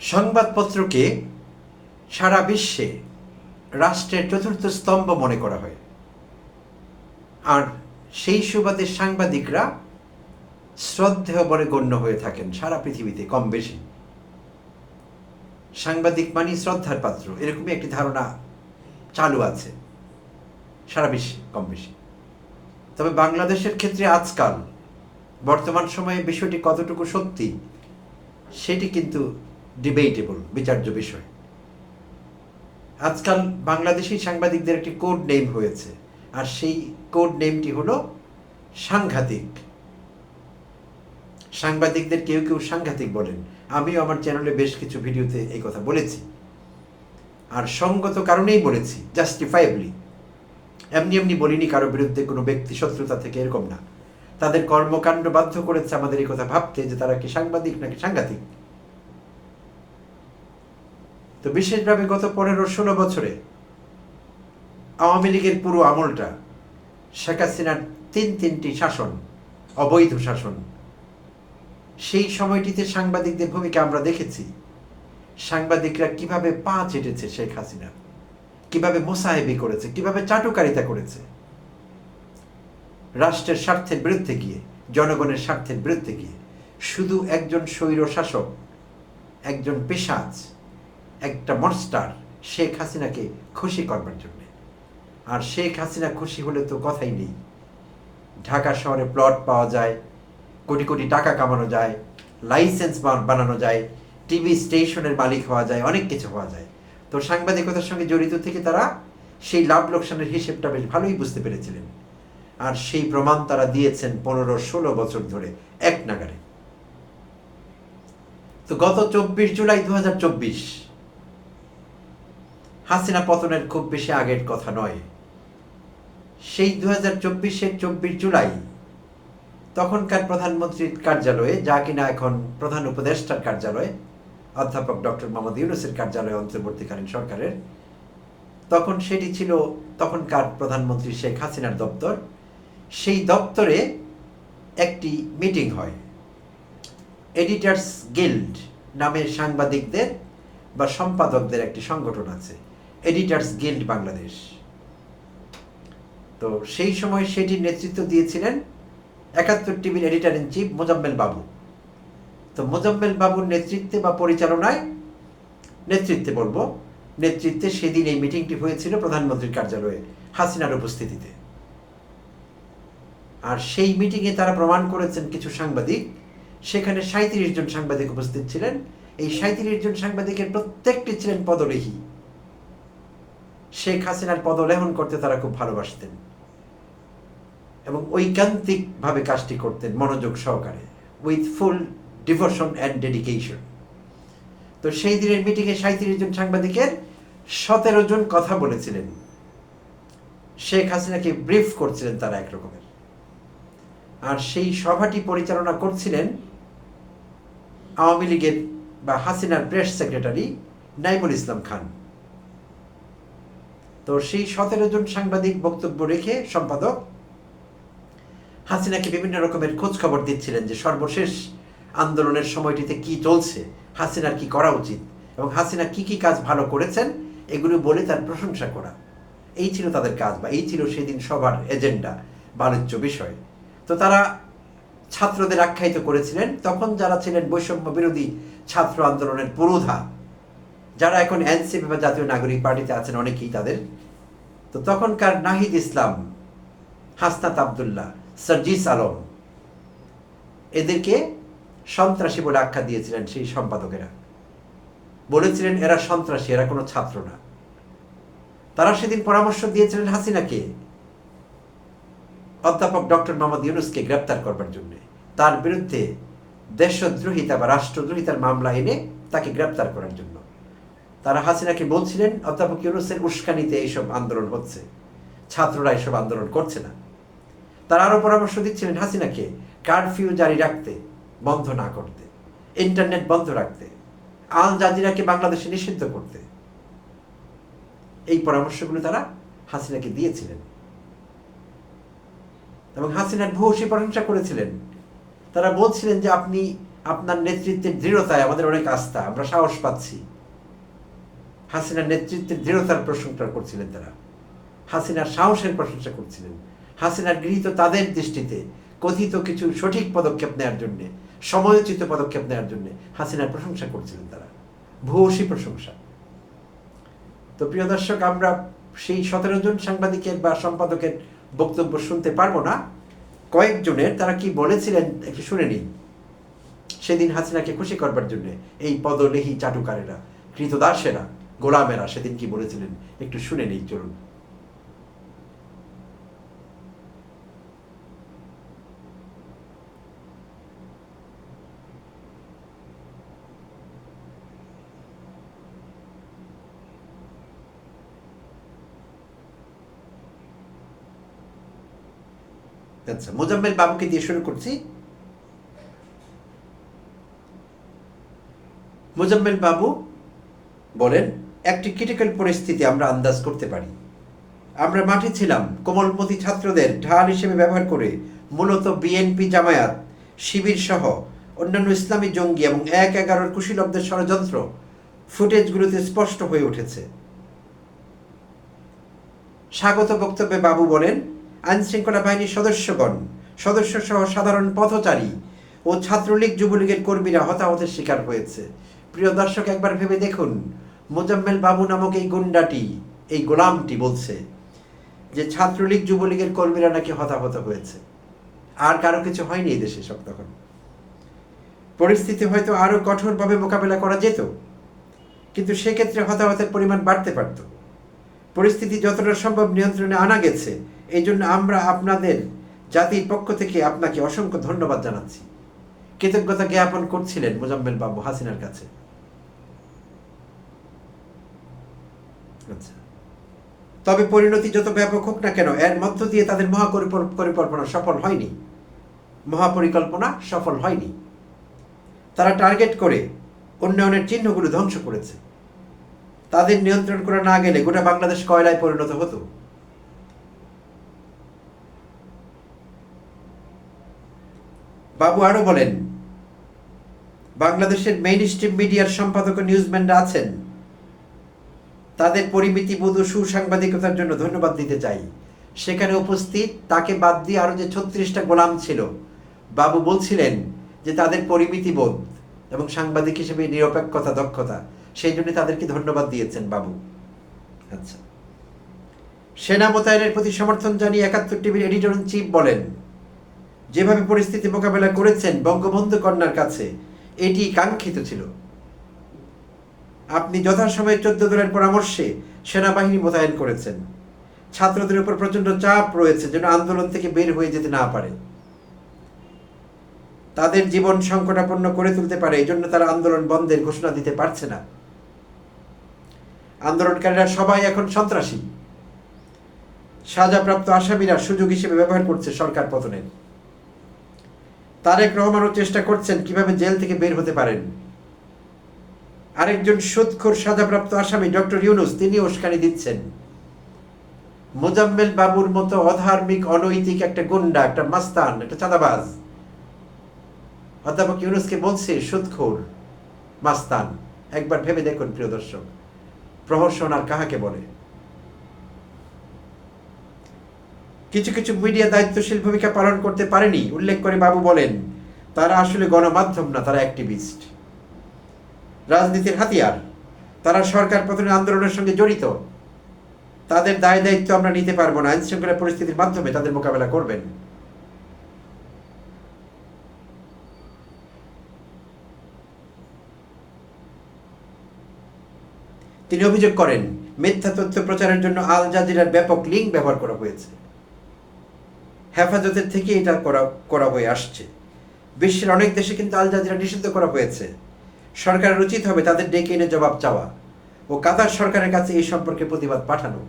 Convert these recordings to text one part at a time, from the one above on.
সংবাদপত্রকে সারা বিশ্বে রাষ্ট্রের চতুর্থ স্তম্ভ মনে করা হয়। আর সেই সুবাদে সাংবাদিকরা শ্রদ্ধেয় বলে গণ্য হয়ে থাকেন সারা পৃথিবীতে কম বেশি। সাংবাদিক মানে শ্রদ্ধার পাত্র, এরকমই একটি ধারণা চালু আছে। সারা বিশ্বে কম বেশি। তবে বাংলাদেশের ক্ষেত্রে আজকাল, বর্তমান সময়ে বিষয়টি কতটুকু সত্যি, সেটি কিন্তু ডিবেটেবল বিচার্য বিষয়। আজকাল বাংলাদেশি সাংবাদিকদের একটি কোড নেম হয়েছে, আর সেই কোড নেমটি হলো সাংঘাতিক। সাংবাদিকদের কেউ কেউ সাংঘাতিক বলেন। আমিও আমার চ্যানেলে বেশ কিছু ভিডিওতে এই কথা বলেছি। আর সঙ্গত কারণেই বলেছি জাস্টিফাইবলি এমনি এমনি বলিনি কারও বিরুদ্ধে কোনো ব্যক্তি শত্রুতা থেকে এরকম না। তাদের কর্মকাণ্ড বাধ্য করেছে আমাদের এই কথা ভাবতে যে তারা কি সাংবাদিক নাকি সাংঘাতিক। তো বিশেষভাবে গত পনেরো ষোলো বছরে আওয়ামী লীগের পুরো আমলটা শেখ হাসিনার তিন তিনটি শাসন, অবৈধ শাসন, সেই সময়টিতে সাংবাদিকদের ভূমিকা আমরা দেখেছি। সাংবাদিকরা কীভাবে পা চেটেছে শেখ হাসিনা, কীভাবে মোসাহেবি করেছে, কীভাবে চাটুকারিতা করেছে। রাষ্ট্রের স্বার্থের বিরুদ্ধে গিয়ে, জনগণের স্বার্থের বিরুদ্ধে গিয়ে, শুধু একজন স্বৈর শাসক একজন পেশাজ একটা মনস্টার শেখ হাসিনাকে খুশি করবার জন্য। আর শেখ হাসিনা খুশি হলে তো কথাই নেই। ঢাকা শহরে প্লট পাওয়া যায়, কোটি কোটি টাকা কামানো যায় লাইসেন্স বানানো যায় টিভি স্টেশনের মালিক হওয়া যায়, অনেক কিছু হওয়া যায়। তো সাংবাদিকতার সঙ্গে জড়িত থেকে তারা সেই লাভ লোকসানের হিসেবটা বেশ ভালোই বুঝতে পেরেছিলেন। আর সেই প্রমাণ তারা দিয়েছেন পনেরো ষোলো বছর ধরে, এক নাগারে তো গত চব্বিশ জুলাই দু হাজার চব্বিশ হাসিনা পতনের খুব বেশি আগের কথা নয়। সেই দু হাজার চব্বিশের চব্বিশ জুলাই তখনকার প্রধানমন্ত্রীর কার্যালয়ে, যা কিনা এখন প্রধান উপদেষ্টার কার্যালয়, অধ্যাপক ডক্টর মোহাম্মদ ইউনুসের কার্যালয়ে অন্তর্বর্তীকালীন সরকারের, তখন সেটি ছিল তখনকার প্রধানমন্ত্রী শেখ হাসিনার দপ্তর। সেই দপ্তরে একটি মিটিং হয়। এডিটার্স গিল্ড নামের সাংবাদিকদের বা সম্পাদকদের একটি সংগঠন আছে। এডিটার্স গিল্ড বাংলাদেশ তো সেই সময় সেটির নেতৃত্ব দিয়েছিলেন একাত্তর টিভির এডিটার ইন চিফ মোজাম্মেল বাবু। তো মোজাম্মেল বাবুর নেতৃত্বে বা পরিচালনায় নেতৃত্বে বলব, নেতৃত্বে সেদিন এই মিটিংটি হয়েছিল প্রধানমন্ত্রীর কার্যালয়ে, হাসিনার উপস্থিতিতে। আর সেই মিটিংয়ে তারা প্রমাণ করেছেন কিছু সাংবাদিক। সেখানে সাঁত্রিশ জন সাংবাদিক উপস্থিত ছিলেন। এই সাঁত্রিশ জন সাংবাদিকের প্রত্যেকটি ছিলেন পদলেহী শেখ হাসিনার পদলেহন করতে তারা খুব ভালোবাসতেন এবং ঐকান্তিকভাবে কাজটি করতেন মনোযোগ সহকারে with full devotion and dedication তো সেই দিনের মিটিংয়ে সাঁত্রিশ জন সাংবাদিকের সতেরো জন কথা বলেছিলেন। শেখ হাসিনাকে ব্রিফ করছিলেন তারা একরকমের আর সেই সভাটি পরিচালনা করছিলেন আওয়ামী লীগের বা হাসিনার প্রেস সেক্রেটারি নাইমুল ইসলাম খান। তো সেই সতেরো জন সাংবাদিক বক্তব্য রেখে সম্পাদক হাসিনাকে বিভিন্ন রকমের খোঁজ খবর দিচ্ছিলেন যে সর্বশেষ আন্দোলনের সময়টিতে কি চলছে, হাসিনার কি করা উচিত এবং হাসিনা কি কি কাজ ভালো করেছেন, এগুলো বলে তার প্রশংসা করা। এই ছিল তাদের কাজ বা এই ছিল সেদিন সবার এজেন্ডা, বাণিজ্য বিষয়। তো তারা ছাত্রদের আখ্যায়িত করেছিলেন। তখন যারা ছিলেন বৈষম্য বিরোধী ছাত্র আন্দোলনের পুরোধা, যারা এখন এনসিপি বা জাতীয় নাগরিক পার্টিতে আছেন, অনেকেই তাদের তো তখনকার নাহিদ ইসলাম, হাসনাত আবদুল্লাহ, সার্জিস আলম, এদেরকে সন্ত্রাসী বলে আখ্যা দিয়েছিলেন সেই সম্পাদকেরা। বলেছিলেন, এরা সন্ত্রাসী, এরা কোনো ছাত্র না। তারা সেদিন পরামর্শ দিয়েছিলেন হাসিনাকে, অধ্যাপক ডক্টর মোহাম্মদ ইউনুসকে গ্রেপ্তার করবার জন্য। তার বিরুদ্ধে দেশদ্রোহিতা বা রাষ্ট্রদ্রোহিতার মামলা এনে তাকে গ্রেপ্তার করার জন্য। তারা হাসিনাকে বলছিলেন, অধ্যাপক ইউনুসের উস্কানিতে এইসব আন্দোলন হচ্ছে। ছাত্ররা এইসব আন্দোলন করছে না। তারা আরও পরামর্শ দিচ্ছিলেন হাসিনাকে, কারফিউ জারি রাখতে, বন্ধ না করতে, ইন্টারনেট বন্ধ রাখতে, আল জাজিরাকে বাংলাদেশে নিষিদ্ধ করতে। এই পরামর্শগুলো তারা হাসিনাকে দিয়েছিলেন। এবং হাসিনার ভূয়সী প্রশংসা করেছিলেন। তারা বলছিলেন যে আপনি আপনার নেতৃত্বের দৃঢ়তায় আমাদের অনেক আস্থা, আমরা সাহস পাচ্ছি। হাসিনার নেতৃত্বের দৃঢ়তার প্রশংসা করছিলেন তারা। হাসিনার সাহসের প্রশংসা করছিলেন। হাসিনার গৃহীত তাদের দৃষ্টিতে কথিত কিছু সঠিক পদক্ষেপ নেওয়ার জন্য, সময়োচিত পদক্ষেপ নেওয়ার জন্য হাসিনার প্রশংসা করছিলেন তারা। ভূয়সী প্রশংসা। তো প্রিয় দর্শক, আমরা সেই সতেরো জন সাংবাদিকের বা সম্পাদকের বক্তব্য শুনতে পারব না। কয়েকজনের তারা কি বলেছিলেন একটু শুনে নিন সেদিন হাসিনাকে খুশি করবার জন্য এই পদলেহী চাটুকারেরা, কৃতদাসেরা গোলামেরা সেদিন কি বলেছিলেন? একটু শুনে নেই, চলুন। আচ্ছা মোজাম্মেল বাবুকে দিয়ে শুরু করছি। মোজাম্মেল বাবু, বলেন। একটি ক্রিটিক্যাল পরিস্থিতি আমরা আন্দাজ করতে পারি। আমরা মাঠে ছিলাম কোমলমতি ছাত্রদের ঢাল হিসেবে ব্যবহার করে মূলত বিএনপি জামায়াত, শিবির সহ অন্যান্য ইসলামী জঙ্গি এবং এক এগারোর কুশীলবদের ষড়যন্ত্র ফুটেজগুলোতে স্পষ্ট হয়ে উঠেছে। স্বাগত বক্তব্যে বাবু বলেন আইন শৃঙ্খলা বাহিনীর সদস্যগণ সদস্য সহ সাধারণ পথচারী ও ছাত্রলীগ যুবলীগের কর্মীরা হতাহতের শিকার হয়েছে। প্রিয় দর্শক, একবার ভেবে দেখুন মোজাম্মেল বাবু নামক এই গুন্ডাটি, এই গোলামটি বলছে যে ছাত্রলীগ যুবলীগের কর্মীরা নাকি হতাহত হয়েছে। আর কারও কিছু হয়নি এই দেশে সব তখন। পরিস্থিতি হয়তো আরও কঠোরভাবে মোকাবেলা করা যেত, কিন্তু সেক্ষেত্রে হতাহতের পরিমাণ বাড়তে পারত। পরিস্থিতি যতটা সম্ভব নিয়ন্ত্রণে আনা গেছে, এই জন্য আমরা আপনাদের জাতির পক্ষ থেকে আপনাকে অসংখ্য ধন্যবাদ জানাচ্ছি। কৃতজ্ঞতা জ্ঞাপন করছিলেন মোজাম্মেল বাবু হাসিনার কাছে। তবে পরিণতি যত ব্যাপক হোক না কেন, এর মধ্য দিয়ে তাদের মহাপরিকল্পনা সফল হয়নি। মহাপরিকল্পনা সফল হয়নি। তারা টার্গেট করে উন্নয়নের চিহ্নগুলো ধ্বংস করেছে। তাদের নিয়ন্ত্রণ করা না গেলে গোটা বাংলাদেশ কয়লায় পরিণত হতো। বাবু আরও বলেন, বাংলাদেশের মেইন স্ট্রিম মিডিয়ার সম্পাদক নিউজম্যানরা আছেন। তাদের পরিমিতি বোধ সুসাংবাদিকতার জন্য ধন্যবাদ দিতে চাই। সেখানে উপস্থিত তাকে বাদ দিয়ে আরও যে ছত্রিশটা গোলাম ছিল, বাবু বলছিলেন যে তাদের পরিমিতি বোধ এবং সাংবাদিক হিসেবে নিরপেক্ষতা, দক্ষতা, সেই জন্য তাদেরকে ধন্যবাদ দিয়েছেন বাবু। আচ্ছা। সেনা মোতায়েনের প্রতি সমর্থন জানিয়ে একাত্তর টিভির এডিটর ইন চিফ বলেন, যেভাবে পরিস্থিতি মোকাবেলা করেছেন বঙ্গবন্ধু কন্যার কাছে, এটি কাঙ্ক্ষিত ছিল। আপনি যথাসময়ে চোদ্দ দলের পরামর্শে সেনাবাহিনী মোতায়েন করেছেন। ছাত্রদের উপর প্রচণ্ড চাপ রয়েছে যেন আন্দোলন থেকে বের হয়ে যেতে না পারে। তাদের জীবন সংকটাপন্ন করে তুলতে পারে এই জন্য তারা আন্দোলন বন্ধের ঘোষণা দিতে পারছে না। আন্দোলনকারীরা সবাই এখন সন্ত্রাসী। সাজাপ্রাপ্ত আসামিরা সুযোগ হিসেবে ব্যবহার করছে সরকার পতনের। তারেক রহমানও চেষ্টা করছেন কীভাবে জেল থেকে বের হতে পারেন। আরেকজন সুদখোর সাজাপ্রাপ্ত আসামি, ডক্টর ইউনুস, তিনি উস্কানি দিচ্ছেন। মোজাম্মেল বাবুর মতো অধার্মিক, অনৈতিক একটা গুন্ডা, একটা মাস্তান, একটা চাঁদাবাজ। অধ্যাপক ইউনুসকে বলছে সুদখোর মাস্তান, একবার ভেবে দেখুন, প্রিয় দর্শক। প্রহসন আর কাহাকে বলে? কিছু কিছু মিডিয়া দায়িত্বশীল ভূমিকা পালন করতে পারেনি, উল্লেখ করে বাবু বলেন, তারা আসলে গণমাধ্যম না, তারা অ্যাক্টিভিস্ট। রাজনীতির হাতিয়ার। তারা সরকার পতনের আন্দোলনের সঙ্গে জড়িত। তাদের দায় দায়িত্ব আমরা নিতে পারব না। আইন শৃঙ্খলা পরিস্থিতির মাধ্যমে তাদের মোকাবেলা করবেন। তিনি অভিযোগ করেন, মিথ্যা তথ্য প্রচারের জন্য আল জাজিরার ব্যাপক লিঙ্ক ব্যবহার করা হয়েছে। হেফাজতের থেকে এটা করা করা হয়ে আসছে। বিশ্বের অনেক দেশে কিন্তু আল জাজিরা নিষিদ্ধ করা হয়েছে। সরকারের উচিত হবে তাদের ডেকে এনে জবাব চাওয়া ও কাতার সরকারের কাছে এই সম্পর্কে প্রতিবাদ পাঠানো।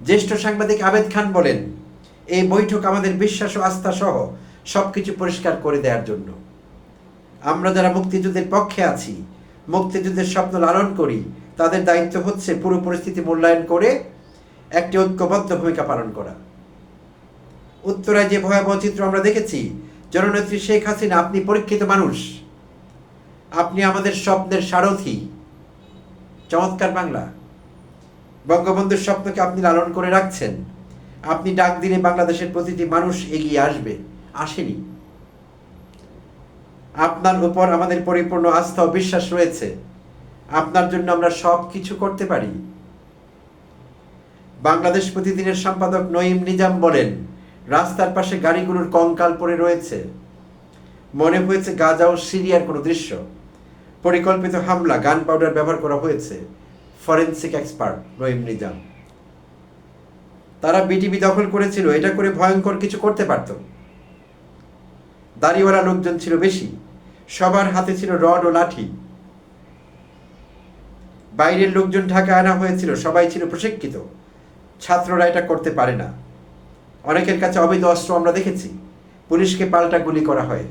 জ্যেষ্ঠ সাংবাদিক আবেদ খান বলেন, এই বৈঠক আমাদের বিশ্বাস ও আস্থা সহ সবকিছু পরিষ্কার করে দেওয়ার জন্য। আমরা যারা মুক্তিযুদ্ধের পক্ষে আছি, মুক্তিযুদ্ধের স্বপ্ন লালন করি, তাদের দায়িত্ব হচ্ছে পুরো পরিস্থিতি মূল্যায়ন করে একটি ঐক্যবদ্ধ ভূমিকা পালন করা। উত্তরায় যে ভয়াবহ চিত্র আমরা দেখেছি, জননেত্রী শেখ হাসিনা আপনি পরীক্ষিত মানুষ। আপনি আমাদের স্বপ্নের সারথি। চমৎকার বাংলা। বঙ্গবন্ধুর স্বপ্নকে আপনি লালন করে রাখছেন। আপনি ডাক দিলে বাংলাদেশের প্রতিটি মানুষ এগিয়ে আসবে। আসেনি। আপনার উপর আমাদের পরিপূর্ণ আস্থা ও বিশ্বাস রয়েছে। আপনার জন্য আমরা সব কিছু করতে পারি। বাংলাদেশ প্রতিদিনের সম্পাদক নঈম নিজাম বলেন, রাস্তার পাশে গাড়িগুলোর কঙ্কাল পড়ে রয়েছে। মনে হয়েছে গাজা ও সিরিয়ার কোনো দৃশ্য। পরিকল্পিত হামলা, গান পাউডার ব্যবহার করা হয়েছে, ফরেন্সিক এক্সপার্ট নঈম নিজাম। তারা বিটিভি দখল করেছিল, এটা করে ভয়ঙ্কর কিছু করতে পারত। দাড়িওয়ালা লোকজন ছিল বেশি, সবার হাতে ছিল রড ও লাঠি। বাইরের লোকজন ঢাকা আনা হয়েছিল, সবাই ছিল প্রশিক্ষিত, ছাত্ররা এটা করতে পারে না। অনেকের কাছে অবৈধ অস্ত্র আমরা দেখেছি, পুলিশকে পাল্টা গুলি করা হয়।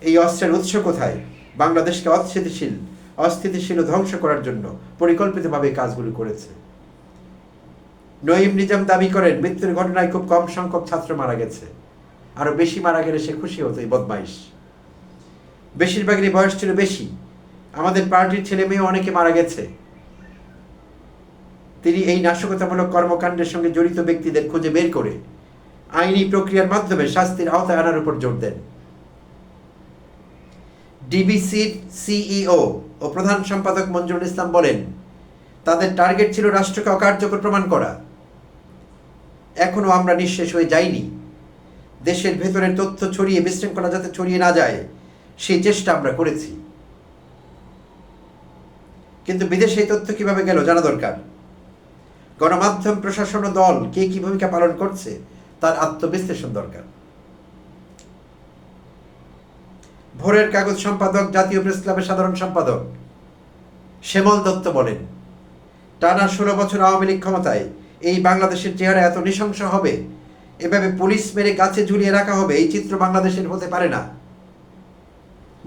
এই অস্ত্রের উৎস কোথায়? বাংলাদেশকে অস্থিতিশীল অস্থিতিশীল ধ্বংস করার জন্য পরিকল্পিতভাবে কাজগুলি করেছে। নঈম নিজাম দাবি করেন, মৃত্যুর ঘটনায় খুব কম সংখ্যক ছাত্র মারা গেছে। আরও বেশি মারা গেলে সে খুশি হতো, এই বদমাইশ। বেশিরভাগেরই বয়স ছিল বেশি। আমাদের পার্টির ছেলে মেয়ে অনেকে মারা গেছে। তিনি এই নাশকতামূলক কর্মকাণ্ডের সঙ্গে জড়িত ব্যক্তিদের খুঁজে বের করে আইনি প্রক্রিয়ার মাধ্যমে শাস্তির আওতায় আনার উপর জোর দেন। ডিবিসির সিইও ও প্রধান সম্পাদক মঞ্জুরুল ইসলাম বলেন, তাদের টার্গেট ছিল রাষ্ট্রকে অকার্যকর প্রমাণ করা। এখনও আমরা নিঃশেষ হয়ে যাইনি। দেশের ভেতরের তথ্য ছড়িয়ে, বিশৃঙ্খলা যাতে ছড়িয়ে না যায়, সেই চেষ্টা আমরা করেছি। কিন্তু বিদেশে এই তথ্য কীভাবে গেল জানা দরকার। গণমাধ্যম, প্রশাসন ও দল কে কী ভূমিকা পালন করছে, তার আত্মবিশ্লেষণ দরকার। ভোরের কাগজ সম্পাদক, জাতীয় প্রেস ক্লাবের সাধারণ সম্পাদক। শ্যামল দত্ত বলেন, টানা ষোলো বছর আওয়ামী লীগ ক্ষমতায় এই বাংলাদেশের চেহারা এত নৃশংস হবে, এভাবে পুলিশ মেরে গাছে ঝুলিয়ে রাখা হবে, এই চিত্র বাংলাদেশের হতে পারে না।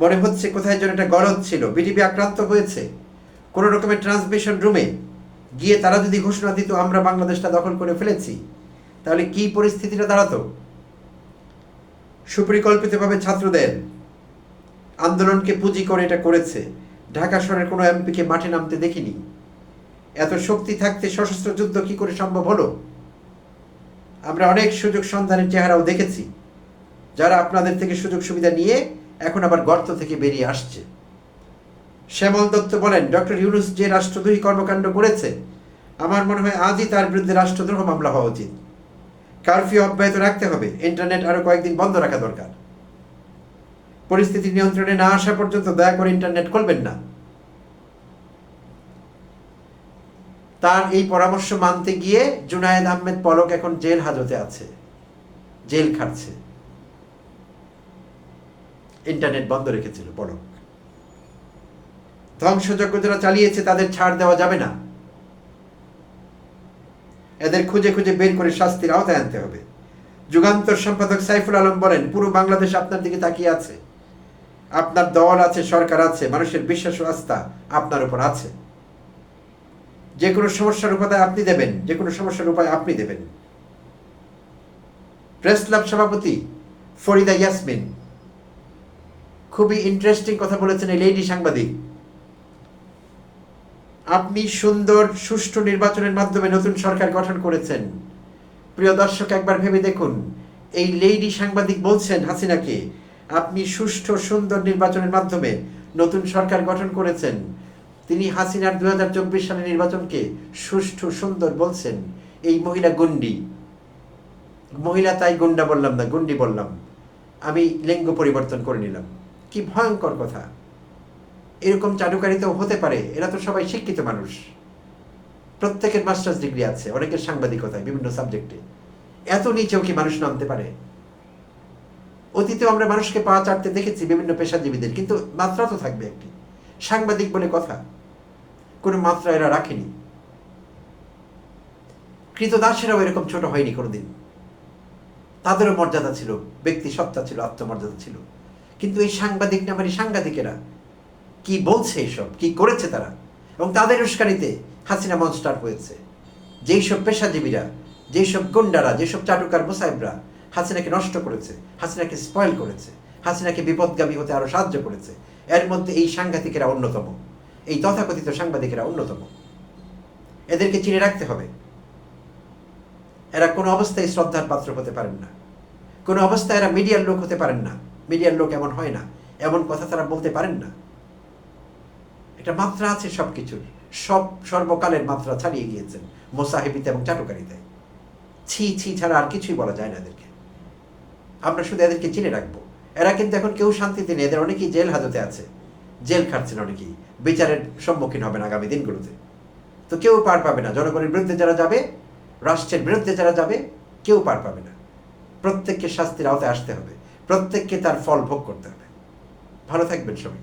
মনে হচ্ছে কোথায় যেন একটা গলদ ছিল বিটিপি আক্রান্ত হয়েছে। কোনো রকমের ট্রান্সমিশন রুমে গিয়ে তারা যদি ঘোষণা দিত, আমরা বাংলাদেশটা দখল করে ফেলেছি তাহলে কি পরিস্থিতিটা দাঁড়াতো? সুপরিকল্পিতভাবে ছাত্রদের আন্দোলনকে পুঁজি করে এটা করেছে। ঢাকা শহরের কোনো এমপিকে মাঠে নামতে দেখিনি। এত শক্তি থাকতে সশস্ত্র যুদ্ধ কি করে সম্ভব হলো? আমরা অনেক সুযোগ সন্ধানের চেহারাও দেখেছি, যারা আপনাদের থেকে সুযোগ সুবিধা নিয়ে এখন আবার গর্ত থেকে বেরিয়ে আসছে। শ্যামল দত্ত বলেন, ডক্টর ইউনুস যে রাষ্ট্রদ্রোহী কর্মকাণ্ড করেছে, আমার মনে হয় আজই তার বিরুদ্ধে রাষ্ট্রদ্রোহ মামলা হওয়া উচিত। কারফিউ অব্যাহত রাখতে হবে। ইন্টারনেট আরও কয়েকদিন বন্ধ রাখা দরকার। পরিস্থিতি নিয়ন্ত্রণে না আসা পর্যন্ত দয়া করে ইন্টারনেট খুলবেন না। তার এই পরামর্শ মানতে গিয়ে জুনায়েদ আহমেদ পলক এখন জেল হাজতে আছে। জেল খাটছে। ইন্টারনেট বন্ধ রেখেছিল পলক। ধ্বংসযজ্ঞ যারা চালিয়েছে, তাদের ছাড় দেওয়া যাবে না। এদের খুঁজে খুঁজে বের করে শাস্তির আওতায় আনতে হবে। যুগান্তর সম্পাদক সাইফুল আলম বলেন, পুরো বাংলাদেশ আপনার দিকে তাকিয়ে আছে। আপনার দল আছে, সরকার আছে, মানুষের বিশ্বাস ও আস্থা আপনার উপর আছে। যে কোনো সমস্যার উপায় আপনি দেবেন, যে কোনো সমস্যার উপায় আপনি দেবেন। প্রেস ক্লাব সভাপতি ফরিদা ইয়াসমিন, খুবই ইন্টারেস্টিং কথা বলেছেন এই লেডি সাংবাদিক। আপনি সুন্দর, সুষ্ঠু নির্বাচনের মাধ্যমে নতুন সরকার গঠন করেছেন। প্রিয় দর্শক, একবার ভেবে দেখুন, এই লেডি সাংবাদিক বলছেন হাসিনাকে আপনি সুষ্ঠু, সুন্দর নির্বাচনের মাধ্যমে নতুন সরকার গঠন করেছেন। তিনি হাসিনার দু হাজার চব্বিশ সালের নির্বাচনকে সুষ্ঠু, সুন্দর বলছেন। এই মহিলা গুন্ডি। মহিলা তাই গুন্ডা বললাম না, গুন্ডি বললাম। আমি লিঙ্গ পরিবর্তন করে নিলাম। কি ভয়ঙ্কর কথা। এরকম চাটুকারিতাও হতে পারে, এরা তো সবাই শিক্ষিত মানুষ। প্রত্যেকের মাস্টার্স ডিগ্রি আছে, অনেকের সাংবাদিকতায় বিভিন্ন সাবজেক্টে। এত নিচেও কি মানুষ নামতে পারে? অতীতেও আমরা মানুষকে পা চাটতে দেখেছি বিভিন্ন পেশাজীবীদের, কিন্তু মাত্রা তো থাকবে একটি। সাংবাদিক বলে কথা, কোনো মাত্রা এরা রাখেনি। কৃতদাসেরাও এরকম ছোট হয়নি কোনোদিন। তাদেরও মর্যাদা ছিল, ব্যক্তি সত্তা ছিল, আত্মমর্যাদা ছিল। কিন্তু এই সাংবাদিক নামের এই সাংবাদিকেরা কি বলছে এসব? কি করেছে তারা? এবং তাদের উস্কানিতে হাসিনা মনস্টার হয়েছে। যেই সব পেশাজীবীরা, যেই সব গুন্ডারা যেসব চাটুকার মুসাইবরা হাসিনাকে নষ্ট করেছে, হাসিনাকে স্পয়েল করেছে, হাসিনাকে বিপদগামী হতে আরও সাহায্য করেছে। এর মধ্যে এই সাংঘাতিকেরা অন্যতম, এই তথাকথিত সাংবাদিকেরা অন্যতম। এদেরকে চিনে রাখতে হবে। এরা কোনো অবস্থায় শ্রদ্ধার পাত্র হতে পারেন না। কোনো অবস্থায় এরা মিডিয়ার লোক হতে পারেন না। মিডিয়ার লোক এমন হয় না। এমন কথা তারা বলতে পারেন না। এটা মাত্রা আছে সব কিছুর সব সর্বকালের মাত্রা ছাড়িয়ে গিয়েছেন মোসাহেবিতে এবং চাটুকারিতে ছি ছি ছাড়া আর কিছুই বলা যায় না এদেরকে। আমরা শুধু এদেরকে চিনে রাখব। এরা কিন্তু এখন কেউ শান্তিতে নেই এদের অনেকেই জেল হাজতে আছে। জেল খাটছেন অনেকেই, বিচারের সম্মুখীন হবেন আগামী দিনগুলোতে। তো কেউ পার পাবে না, জনগণের বিরুদ্ধে যারা যাবে, রাষ্ট্রের বিরুদ্ধে যারা যাবে, কেউ পার পাবে না। প্রত্যেককে শাস্তির আওতায় আসতে হবে, প্রত্যেককে তার ফল ভোগ করতে হবে। ভালো থাকবেন সবাই।